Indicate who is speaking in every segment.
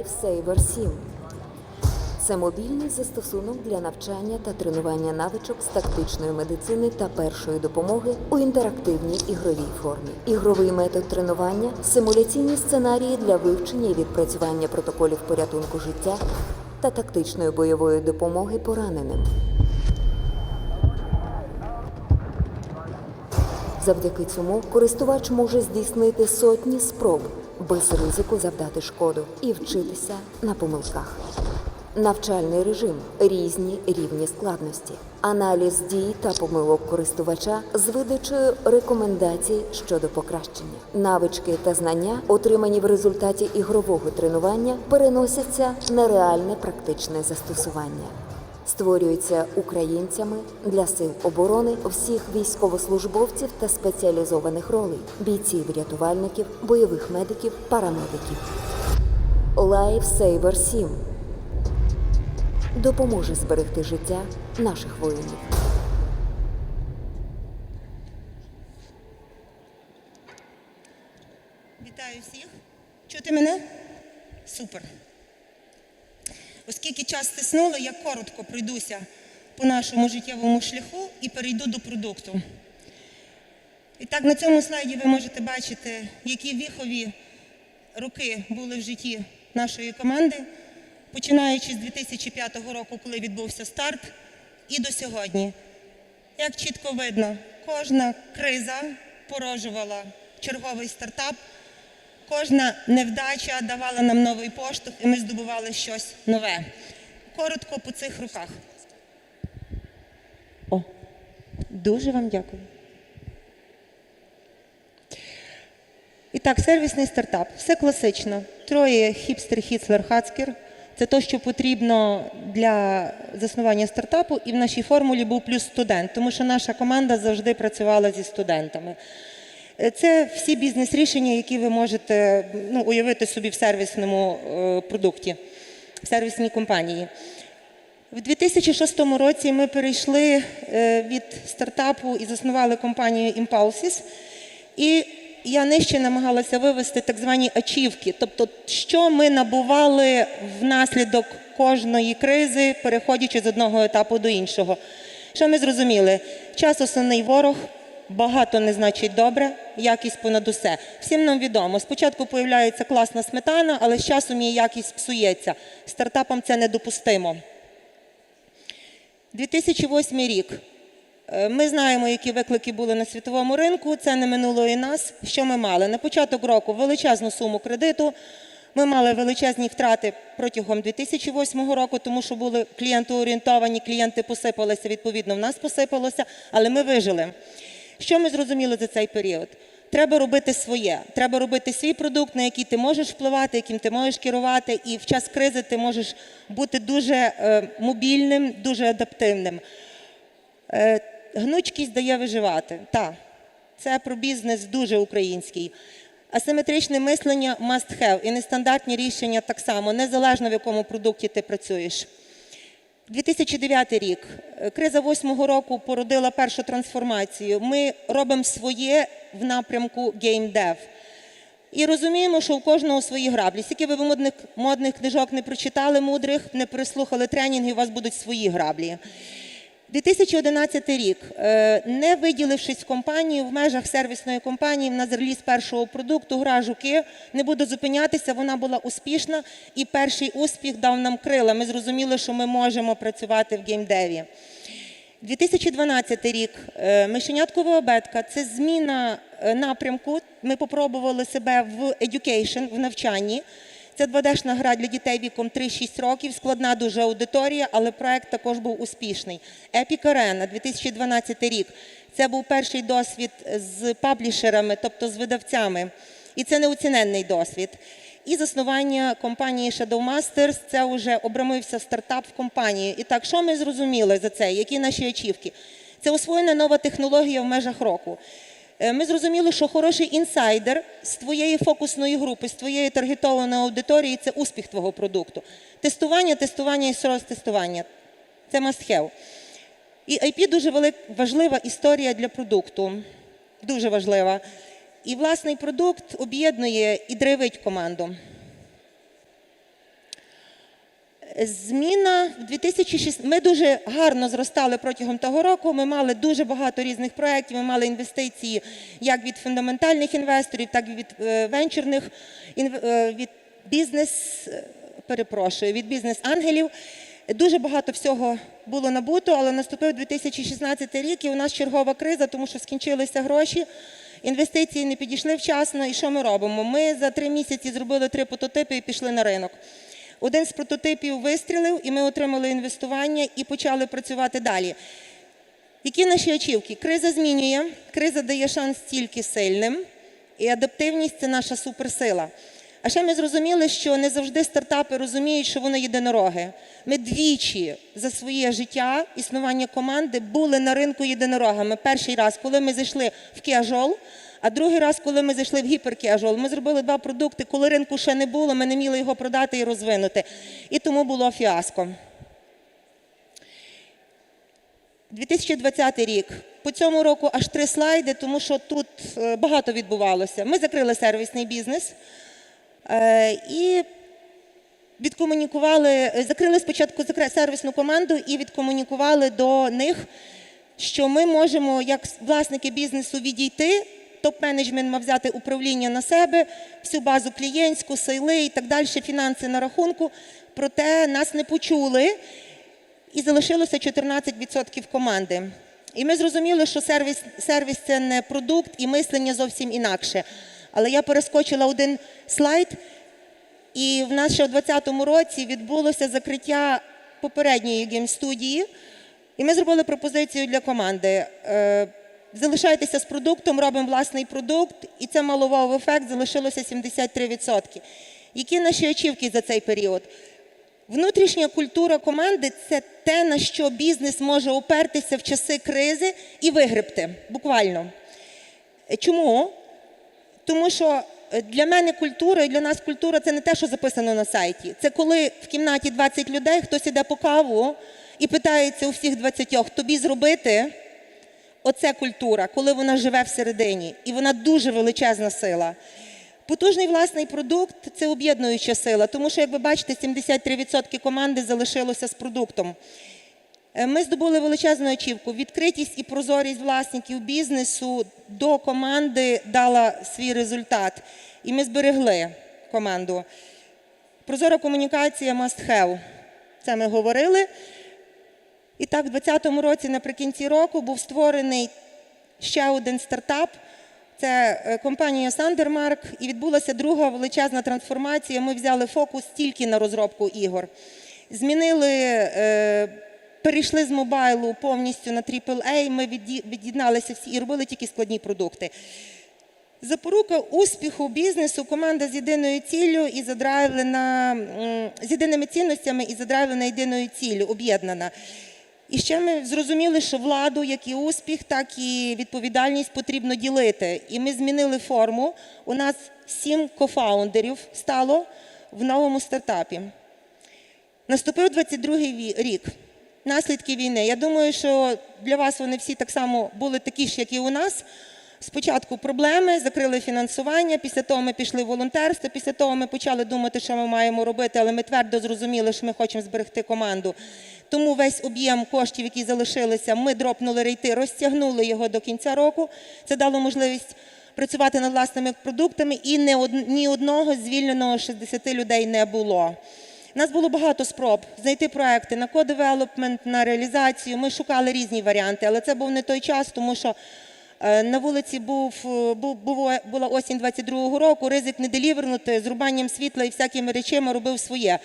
Speaker 1: Lifesaver 7. Це мобільний застосунок для навчання та тренування навичок з тактичної медицини та першої допомоги у інтерактивній ігровій формі. Ігровий метод тренування симуляційні сценарії для вивчення і відпрацювання протоколів порятунку життя та тактичної бойової допомоги пораненим. Завдяки цьому користувач може здійснити сотні спроб без ризику завдати шкоду і вчитися на помилках. Навчальний режим різні рівні складності, аналіз дій та помилок користувача з видачею рекомендацій щодо покращення. Навички та знання, отримані в результаті ігрового тренування, переносяться на реальне практичне застосування створюється українцями для сил оборони всіх військовослужбовців та спеціалізованих ролей бійців, рятувальників, бойових медиків, парамедиків. Lifesaver 7 допоможе зберегти життя наших воїнів.
Speaker 2: Вітаю всіх. Чути мене? Супер. Оскільки час стиснуло, я коротко пройдуся по нашому життєвому шляху і перейду до продукту. І так, на цьому слайді ви можете бачити, які віхові роки були в житті нашої команди, починаючи з 2005 року, коли відбувся старт, і до сьогодні. Як чітко видно, кожна криза породжувала черговий стартап, кожна невдача давала нам новий поштовх, і ми здобували щось нове. Коротко по цих руках. О, дуже вам дякую. І так, сервісний стартап. Все класично. Троє хіпстер, хіцлер, хацкер. Це те, що потрібно для заснування стартапу, і в нашій формулі був плюс студент, тому що наша команда завжди працювала зі студентами. Е, Це всі бізнес-рішення, які ви можете ну, уявити собі в сервісному е, продукті, в сервісній компанії. В 2006 році ми перейшли е, від стартапу і заснували компанію Impulsis. І я нижче намагалася вивести так звані ачівки, тобто, що ми набували внаслідок кожної кризи, переходячи з одного етапу до іншого. Що ми зрозуміли? Час основний ворог. Багато не значить добре, якість понад усе. Всім нам відомо. Спочатку появляється класна сметана, але з часом її якість псується. Стартапам це недопустимо. 2008 рік. Е, Ми знаємо, які виклики були на світовому ринку. Це не минуло і нас. Що ми мали? На початок року величезну суму кредиту. Ми мали величезні втрати протягом 2008 року, тому що були клієнтоорієнтовані, клієнти посипалися, відповідно, в нас посипалося, але ми вижили. Що ми зрозуміли за цей період? Треба робити своє. Треба робити свій продукт, на який ти можеш впливати, яким ти можеш керувати, і в час кризи ти можеш бути дуже е, мобільним, дуже адаптивним. Е, Гнучкість дає виживати. Так, це про бізнес дуже український. Асиметричне мислення must have і нестандартні рішення так само, незалежно в якому продукті ти працюєш. 2009 рік. Криза восьмого року породила першу трансформацію. Ми робимо своє в напрямку геймдев. І розуміємо, що у кожного свої граблі. Скільки ви модних, модних книжок не прочитали мудрих, не прислухали тренінгів, у вас будуть свої граблі. 2011 рік, Е, не виділившись в компанію, в межах сервісної компанії на реліз першого продукту гра жуки не буду зупинятися. Вона була успішна, і перший успіх дав нам крила. Ми зрозуміли, що ми можемо працювати в геймдеві. 2012 рік. Е, Мишеняткова обетка це зміна е, напрямку. Ми попробували себе в education, в навчанні. Це 2D-шна гра для дітей віком 3-6 років, складна дуже аудиторія, але проект також був успішний. Epic Arena, 2012 рік. Це був перший досвід з паблішерами, тобто з видавцями. І це неоціненний досвід. І заснування компанії Shadow Masters – це вже обрамився стартап в компанії. І так, що ми зрозуміли за це? Які наші очівки? Це освоєна нова технологія в межах року. Е, Ми зрозуміли, що хороший інсайдер з твоєї фокусної групи, з твоєї таргетованої аудиторії це успіх твого продукту. Тестування, тестування і ще тестування. Це must have. І IP дуже велик, важлива історія для продукту. Дуже важлива. І власний продукт об'єднує і драйвить команду. Зміна в 2006... Ми дуже гарно зростали протягом того року. Ми мали дуже багато різних проєктів. Ми мали інвестиції як від фундаментальних інвесторів, так і від е, венчурних е, від бізнес. Перепрошую, від бізнес-ангелів. Дуже багато всього було набуто, але наступив 2016 рік, і у нас чергова криза, тому що скінчилися гроші. Інвестиції не підійшли вчасно. І що ми робимо? Ми за три місяці зробили три прототипи і пішли на ринок. Один з прототипів вистрілив, і ми отримали інвестування і почали працювати далі. Які наші очівки? Криза змінює, криза дає шанс тільки сильним, і адаптивність це наша суперсила. А ще ми зрозуміли, що не завжди стартапи розуміють, що вони єдинороги. Ми двічі за своє життя існування команди були на ринку єдинорогами. Перший раз, коли ми зайшли в кеажол, а другий раз, коли ми зайшли в гіперкеажол. Ми зробили два продукти, коли ринку ще не було, ми не міли його продати і розвинути. І тому було фіаско. 2020 рік. По цьому року аж три слайди, тому що тут е, багато відбувалося. Ми закрили сервісний бізнес е, і відкомунікували, е, закрили спочатку сервісну команду і відкомунікували до них, що ми можемо, як власники бізнесу, відійти. Топ-менеджмент мав взяти управління на себе, всю базу клієнтську, сейли і так далі, фінанси на рахунку. Проте нас не почули і залишилося 14% команди. І ми зрозуміли, що сервіс, сервіс це не продукт і мислення зовсім інакше. Але я перескочила один слайд, і в нас ще у 2020 році відбулося закриття попередньої гейм-студії, і ми зробили пропозицію для команди. Залишайтеся з продуктом, робимо власний продукт, і це мало вау-ефект, залишилося 73%. Які наші очівки за цей період? Внутрішня культура команди це те, на що бізнес може опертися в часи кризи і вигребти. Буквально. Чому? Тому що для мене культура і для нас культура це не те, що записано на сайті. Це коли в кімнаті 20 людей, хтось іде по каву і питається у всіх 20, тобі зробити. Оце культура, коли вона живе всередині, і вона дуже величезна сила. Потужний власний продукт це об'єднуюча сила, тому що, як ви бачите, 73% команди залишилося з продуктом. Е, Ми здобули величезну очівку. Відкритість і прозорість власників бізнесу до команди дала свій результат. І ми зберегли команду. Прозора комунікація must have. Це ми говорили. І так, в 2020 році, наприкінці року, був створений ще один стартап. Це е, компанія Sandermark, і відбулася друга величезна трансформація. Ми взяли фокус тільки на розробку ігор. Змінили, е, перейшли з мобайлу повністю на AAA, ми від'єдналися всі і робили тільки складні продукти. Запорука успіху бізнесу команда з єдиною ціллю і задрайвлена з єдиними цінностями і задрайвлена єдиною ціллю, об'єднана. І ще ми зрозуміли, що владу, як і успіх, так і відповідальність потрібно ділити. І ми змінили форму. У нас сім кофаундерів стало в новому стартапі. Наступив 22-й рік. Наслідки війни. Я думаю, що для вас вони всі так само були такі ж, як і у нас. Спочатку проблеми, закрили фінансування, після того ми пішли в волонтерство, після того ми почали думати, що ми маємо робити, але ми твердо зрозуміли, що ми хочемо зберегти команду. Тому весь об'єм коштів, які залишилися, ми дропнули рейти, розтягнули його до кінця року. Це дало можливість працювати над власними продуктами, і не ні одного звільненого з 60 людей не було. У нас було багато спроб знайти проекти на кодевелопмент, на реалізацію. Ми шукали різні варіанти, але це був не той час, тому що на вулиці був, е, була осінь 22-го року, ризик не делівернути, з рубанням світла і всякими речами робив своє.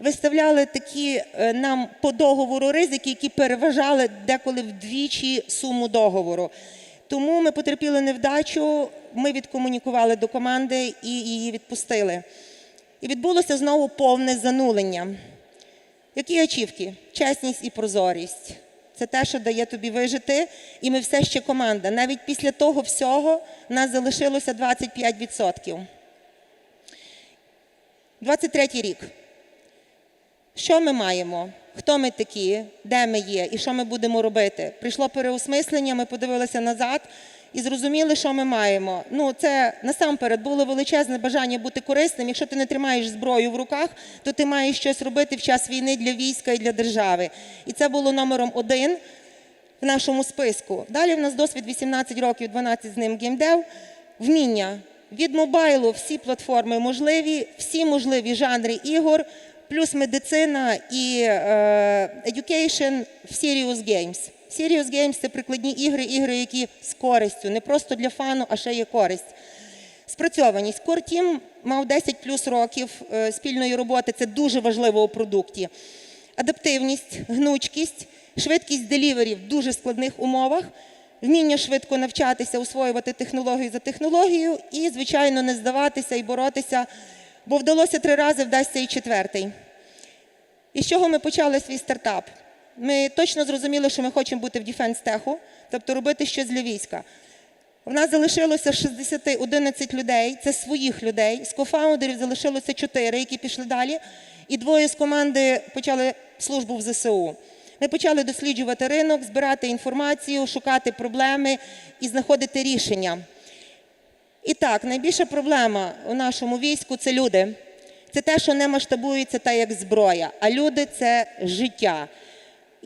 Speaker 2: Виставляли такі е, нам по договору ризики, які переважали деколи вдвічі суму договору. Тому ми потерпіли невдачу, ми відкомунікували до команди і її відпустили. І відбулося знову повне занулення. Які очівки? Чесність і прозорість. Це те, що дає тобі вижити, і ми все ще команда. Навіть після того всього нас залишилося 25%. 23 рік. Що ми маємо? Хто ми такі, де ми є і що ми будемо робити? Прийшло переосмислення, ми подивилися назад і зрозуміли, що ми маємо. Ну, це насамперед було величезне бажання бути корисним. Якщо ти не тримаєш зброю в руках, то ти маєш щось робити в час війни для війська і для держави. І це було номером один в нашому списку. Далі в нас досвід 18 років, 12 з ним геймдев, вміння. Від мобайлу всі платформи можливі, всі можливі жанри ігор, плюс медицина і е, education в Serious Games. Serious Games – це прикладні ігри, ігри, які з користю, не просто для фану, а ще є користь. Спрацьованість. Core Team мав 10 плюс років е, спільної роботи. Це дуже важливо у продукті. Адаптивність, гнучкість, швидкість делівері в дуже складних умовах, вміння швидко навчатися, освоювати технологію за технологією і, звичайно, не здаватися і боротися, бо вдалося три рази, вдасться і четвертий. І з чого ми почали свій стартап? Ми точно зрозуміли, що ми хочемо бути в Defense теху, тобто робити щось для війська. У нас залишилося 60 11 людей, це своїх людей. З кофаундерів залишилося 4, які пішли далі, і двоє з команди почали службу в ЗСУ. Ми почали досліджувати ринок, збирати інформацію, шукати проблеми і знаходити рішення. І так, найбільша проблема у нашому війську це люди. Це те, що не масштабується так, як зброя. А люди це життя.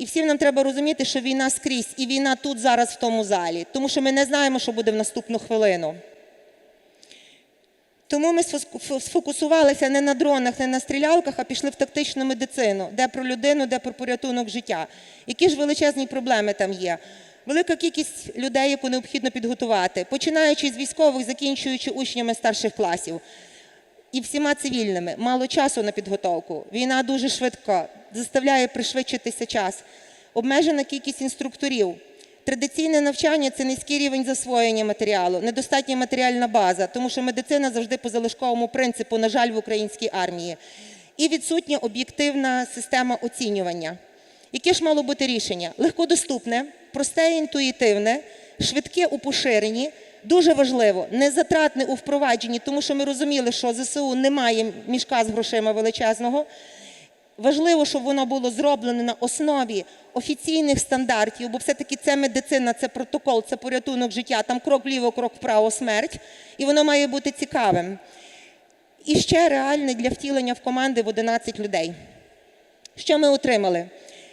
Speaker 2: І всім нам треба розуміти, що війна скрізь, і війна тут зараз в тому залі, тому що ми не знаємо, що буде в наступну хвилину. Тому ми сфокусувалися не на дронах, не на стрілялках, а пішли в тактичну медицину, де про людину, де про порятунок життя. Які ж величезні проблеми там є? Велика кількість людей, яку необхідно підготувати, починаючи з військових, закінчуючи учнями старших класів і всіма цивільними. Мало часу на підготовку. Війна дуже швидко заставляє пришвидшитися час. Обмежена кількість інструкторів. Традиційне навчання це низький рівень засвоєння матеріалу, недостатня матеріальна база, тому що медицина завжди по залишковому принципу, на жаль, в українській армії. І відсутня об'єктивна система оцінювання. Яке ж мало бути рішення? Легкодоступне, просте і інтуїтивне, швидке у поширенні. Дуже важливо, незатратне у впровадженні, тому що ми розуміли, що ЗСУ немає мішка з грошима величезного. Важливо, щоб воно було зроблено на основі офіційних стандартів, бо все-таки це медицина, це протокол, це порятунок життя, там крок вліво, крок вправо, смерть, і воно має бути цікавим. І ще реальне для втілення в команди в 11 людей. Що ми отримали?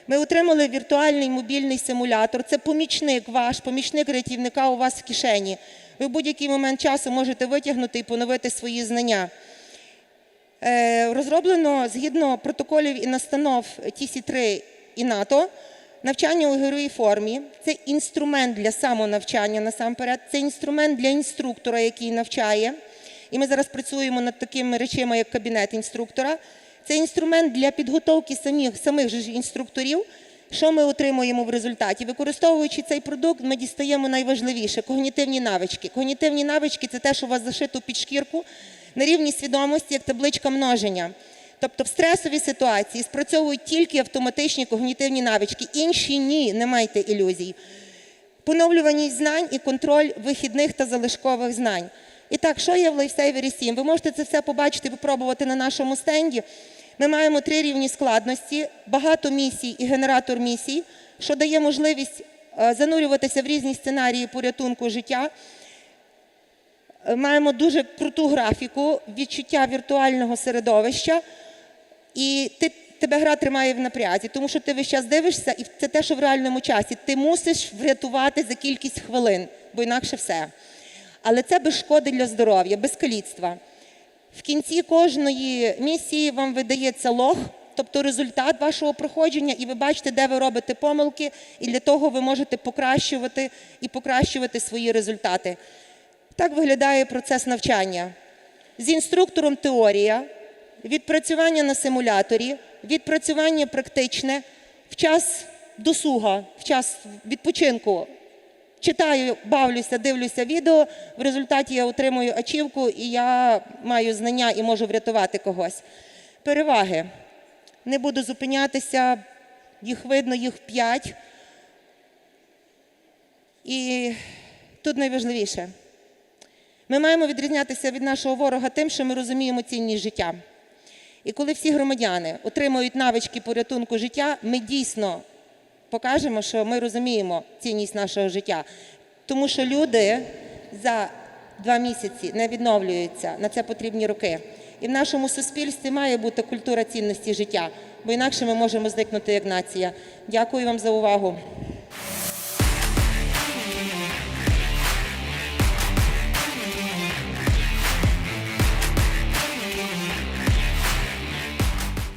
Speaker 2: Ми отримали віртуальний мобільний симулятор. Це помічник ваш, помічник рятівника у вас в кишені. Ви в будь-який момент часу можете витягнути і поновити свої знання. Е, Розроблено згідно протоколів і настанов TC3 і НАТО. Навчання у ігровій формі це інструмент для самонавчання насамперед, це інструмент для інструктора, який навчає. І ми зараз працюємо над такими речами, як кабінет інструктора. Це інструмент для підготовки самих, самих же інструкторів. Що ми отримуємо в результаті? Використовуючи цей продукт, ми дістаємо найважливіше когнітивні навички. Когнітивні навички це те, що у вас зашито під шкірку на рівні свідомості, як табличка множення. Тобто в стресовій ситуації спрацьовують тільки автоматичні когнітивні навички, інші ні, не майте ілюзій. Поновлюваність знань і контроль вихідних та залишкових знань. І так, що є в Lifesaver 7? Ви можете це все побачити, попробувати на нашому стенді. Ми маємо три рівні складності, багато місій і генератор місій, що дає можливість е, занурюватися в різні сценарії порятунку життя. Е, Маємо дуже круту графіку, відчуття віртуального середовища, і ти, тебе гра тримає в напрязі, тому що ти весь час дивишся, і це те, що в реальному часі. Ти мусиш врятувати за кількість хвилин, бо інакше все. Але це без шкоди для здоров'я, без каліцтва. В кінці кожної місії вам видається лог, тобто результат вашого проходження, і ви бачите, де ви робите помилки, і для того ви можете покращувати і покращувати свої результати. Так виглядає процес навчання. З інструктором теорія, відпрацювання на симуляторі, відпрацювання практичне, в час досуга, в час відпочинку. Читаю, бавлюся, дивлюся відео, в результаті я отримую ачівку і я маю знання і можу врятувати когось. Переваги. Не буду зупинятися, їх видно, їх п'ять. І тут найважливіше. Ми маємо відрізнятися від нашого ворога тим, що ми розуміємо цінність життя. І коли всі громадяни отримують навички порятунку життя, ми дійсно покажемо, що ми розуміємо цінність нашого життя. Тому що люди за два місяці не відновлюються. На це потрібні роки. І в нашому суспільстві має бути культура цінності життя, бо інакше ми можемо зникнути як нація. Дякую вам за увагу.